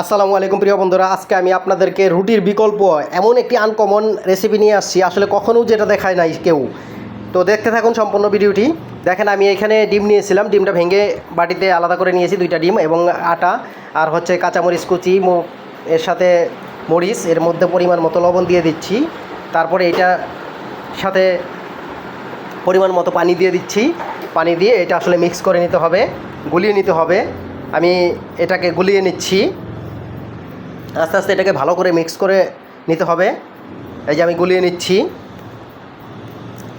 আসসালামু আলাইকুম প্রিয় বন্ধুরা, আজকে আমি আপনাদেরকে রুটির বিকল্প এমন একটি আনকমন রেসিপি নিয়ে আসছি। আসলে কখনো যেটা দেখায় নাই কেউ। তো দেখতে থাকুন সম্পূর্ণ ভিডিওটি। দেখেন, আমি এখানে ডিম নিয়েছিলাম। ডিমটা ভেঙে বাটিতে আলাদা করে নিয়েছি দুইটা ডিম এবং আটা, আর হচ্ছে কাঁচামরিচ কুচি এর সাথে মরিচ, এর মধ্যে পরিমাণ মতো লবণ দিয়ে দিচ্ছি। তারপরে এটা সাথে পরিমাণ মতো পানি দিয়ে দিচ্ছি। পানি দিয়ে এটা আসলে মিক্স করে নিতে হবে, গুলিয়ে নিতে হবে। আমি এটাকে গুলিয়ে নিচ্ছি। আস্তে আস্তে এটাকে ভালো করে মিক্স করে নিতে হবে। এই যে আমি গুলিয়ে নিচ্ছি।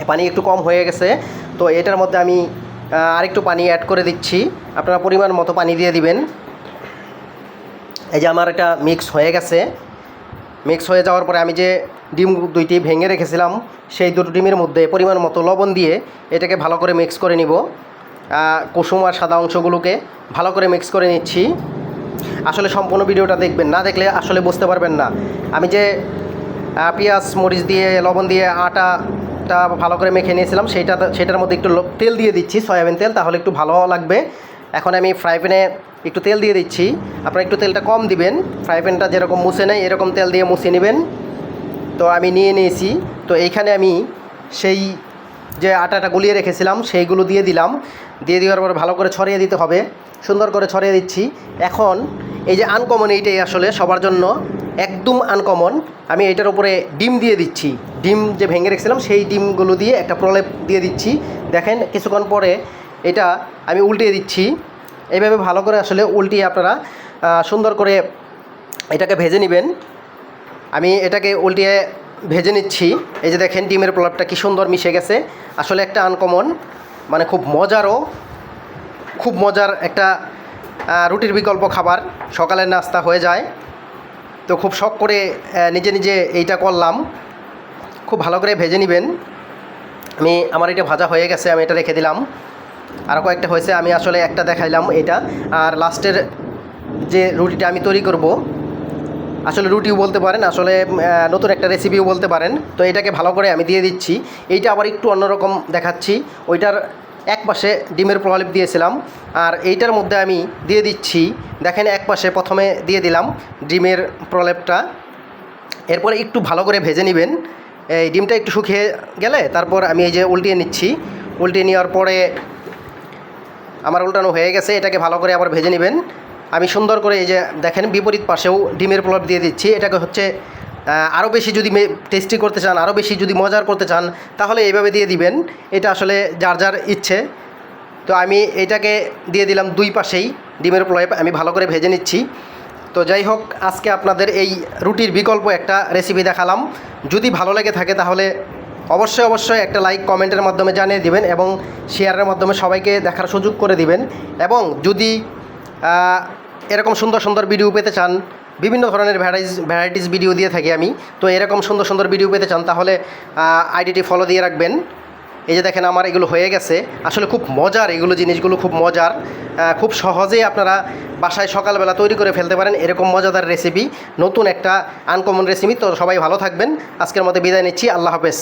পানি একটু কম হয়ে গেছে। তো এটার মধ্যে আমি আরেকটু পানি অ্যাড করে দিচ্ছি। আপনারা পরিমাণ মতো পানি দিয়ে দিবেন। এই যে আমার এটা মিক্স হয়ে গেছে। মিক্স হয়ে যাওয়ার পরে আমি যে ডিম দুইটি ভেঙে রেখেছিলাম, সেই দুটো ডিমের মধ্যে পরিমাণ মতো লবণ দিয়ে এটাকে ভালো করে মিক্স করে নিব। কুসুম আর সাদা অংশগুলোকে ভালো করে মিক্স করে নিচ্ছি। আসলে সম্পূর্ণ ভিডিওটা দেখবেন, না দেখলে আসলে বুঝতে পারবেন না। আমি যে পেঁয়াজ, মরিচ দিয়ে, লবণ দিয়ে আটাটা ভালো করে মেখে নিয়েছিলাম, সেইটা সেটার মধ্যে একটু তেল দিয়ে দিচ্ছি, সয়াবিন তেল, তাহলে একটু ভালো লাগবে। এখন আমি ফ্রাই প্যানে একটু তেল দিয়ে দিচ্ছি। আপনারা একটু তেলটা কম দিবেন ফ্রাই প্যানটা যেরকম মুছে নেয়, এরকম তেল দিয়ে মুছে নেবেন। তো আমি নিয়ে নিয়েছি। তো এইখানে আমি সেই যে আটাটা গুলিয়ে রেখেছিলাম, সেইগুলো দিয়ে দিলাম। দিয়ে দেওয়ার পর ভালো করে ছড়িয়ে দিতে হবে। সুন্দর করে ছড়িয়ে দিচ্ছি। এখন এই যে আনকমন এইটাই আসলে সবার জন্য একদম আনকমন আমি এটার উপরে ডিম দিয়ে দিচ্ছি। ডিম যে ভেঙে রেখেছিলাম, সেই ডিমগুলো দিয়ে একটা প্রলেপ দিয়ে দিচ্ছি। দেখেন, কিছুক্ষণ পরে এটা আমি উল্টিয়ে দিচ্ছি। এইভাবে ভালো করে আসলে উল্টিয়ে আপনারা সুন্দর করে এটাকে ভেজে নেবেন। আমি এটাকে উল্টিয়ে ভেজে নিচ্ছি। এই যে দেখেন, ডিমের পোলাপটা কি সুন্দর মিশে গেছে। আসলে একটা আনকমন মানে খুব মজারও, খুব মজার একটা রুটির বিকল্প খাবার। সকালের নাস্তা হয়ে যায়। তো খুব শখ করে নিজে নিজে এইটা করলাম। খুব ভালো করে ভেজে নেবেন। আমি, আমার এটা ভাজা হয়ে গেছে, আমি এটা রেখে দিলাম। আরও কয়েকটা হয়েছে, আমি আসলে একটা দেখাইলাম এটা। আর লাস্টের যে রুটিটা আমি তৈরি করব আসলে রুটিও বলতে পারেন, আসলে নতুন একটা রেসিপিও বলতে পারেন। তো এটাকে ভালো করে আমি দিয়ে দিচ্ছি। এইটা আবার একটু অন্যরকম দেখাচ্ছি। ওইটার এক পাশে ডিমের প্রলিপ দিয়েছিলাম, আর এইটার মধ্যে আমি দিয়ে দিচ্ছি, দেখেন এক পাশে প্রথমে দিয়ে দিলাম ডিমের প্রলেপটা। এরপরে একটু ভালো করে ভেজে নেবেন। এই ডিমটা একটু শুকিয়ে গেলে তারপর আমি এই যে উল্টিয়ে নিচ্ছি। উল্টিয়ে নেওয়ার পরে আমার উল্টানো হয়ে গেছে, এটাকে ভালো করে আবার ভেজে নেবেন। আমি সুন্দর করে এই যে দেখেন, বিপরীত পাশেও ডিমের প্রলাপ দিয়ে দিচ্ছি। এটাকে হচ্ছে আরও বেশি যদি টেস্টি করতে চান আরও বেশি যদি মজার করতে চান, তাহলে এইভাবে দিয়ে দিবেন। এটা আসলে যার যার ইচ্ছে। তো আমি এটাকে দিয়ে দিলাম দুই পাশেই ডিমের প্রলাপ আমি ভালো করে ভেজে নিচ্ছি। তো যাই হোক, আজকে আপনাদের এই রুটির বিকল্প একটা রেসিপি দেখালাম। যদি ভালো লেগে থাকে তাহলে অবশ্যই অবশ্যই একটা লাইক কমেন্টের মাধ্যমে জানিয়ে দিবেন এবং শেয়ারের মাধ্যমে সবাইকে দেখার সুযোগ করে দিবেন। এবং যদি এরকম সুন্দর সুন্দর ভিডিও পেতে চান, বিভিন্ন ধরনের ভ্যারাইজ ভ্যারাইটিস ভিডিও দিয়ে থাকি আমি। তো এরকম সুন্দর সুন্দর ভিডিও পেতে চান, তাহলে আইডিটি ফলো দিয়ে রাখবেন। এই যে দেখেন আমার এগুলো হয়ে গেছে। আসলে খুব মজার এগুলো জিনিসগুলো, খুব মজার। খুব সহজেই আপনারা বাসায় সকালবেলা তৈরি করে ফেলতে পারেন এরকম মজাদার রেসিপি নতুন একটা আনকমন রেসিপি তো সবাই ভালো থাকবেন। আজকের মধ্যে বিদায় নিচ্ছি। আল্লাহ হাফেজ।